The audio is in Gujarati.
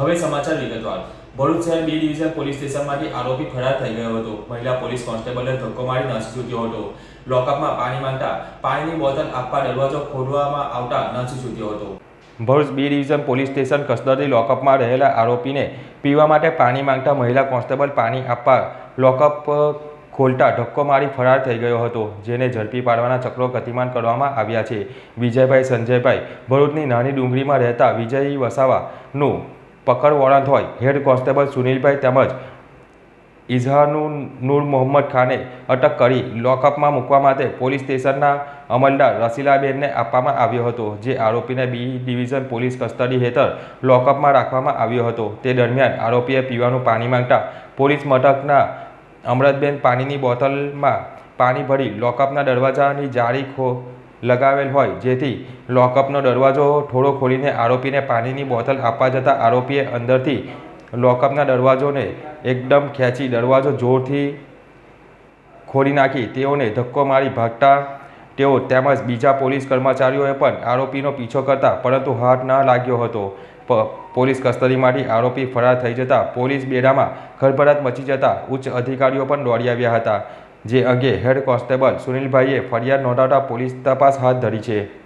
હવે સમાચાર વિગતવાર. ભરૂચ શહેર બી ડિવિઝન પોલીસ સ્ટેશનમાંથી આરોપી ફરાર થઈ ગયો હતો. મહિલા પોલીસ કોન્સ્ટેબલને ધક્કો મારી નાસી છૂટ્યો હતો. લોકઅપમાં પાણી માંગતા પાણીની બોટલ આપવા દરવાજો ખોલવામાં આવતા નસ છૂટ્યો હતો. Bharuch B division police station custody લોકઅપમાં રહેલા આરોપીને પીવા માટે પાણી માંગતા મહિલા કોન્સ્ટેબલ પાણી આપવા લોકઅપ ખોલતા ધક્કો મારી ફરાર થઈ ગયો હતો, જેને ઝડપી પાડવાના ચક્રો ગતિમાન કરવામાં આવ્યા છે. વિજયભાઈ સંજયભાઈ ભરૂચની નાની ડુંગળીમાં રહેતા વિજય વસાવાનું પકડ વોરંટ હોય હેડ કોન્સ્ટેબલ સુનિલભાઈ તેમજ ઇઝહારનું નૂર મોહમ્મદ ખાને અટક કરી લોકઅપમાં મૂકવા માટે પોલીસ સ્ટેશનના અમલદાર રસીલાબેનને આપવામાં આવ્યો હતો, જે આરોપીને બી ડિવિઝન પોલીસ કસ્ટડી હેઠળ લોકઅપમાં રાખવામાં આવ્યો હતો. તે દરમિયાન આરોપીએ પીવાનું પાણી માંગતા પોલીસ મથકના અમૃતબેન પાણીની બોટલમાં પાણી ભરી લોકઅપના દરવાજાની જાળી ખો લગાવેલ હોય. જેથી લોકઅપનો દરવાજો થોડો ખોલીને આરોપીને પાણીની બોટલ આપવા જતાં આરોપીએ અંદરથી લોકઅપના દરવાજોને એકદમ ખેંચી દરવાજો જોરથી ખોલી નાખી. તેઓને ધક્કો મારી ભાગતા તેઓ તેમજ બીજા પોલીસ કર્મચારીઓએ પણ આરોપીનો પીછો કરતા, પરંતુ હાથ ન લાગ્યો હતો. પોલીસ કસ્ટડીમાંથી આરોપી ફરાર થઈ જતા પોલીસ બેડામાં ખળભળાટ મચી જતા ઉચ્ચ અધિકારીઓ પણ દોડી આવ્યા હતા. જે અંગે હેડ કોન્સ્ટેબલ સુનિલભાઈએ ફરિયાદ નોંધાવતા પોલીસ તપાસ હાથ ધરી છે.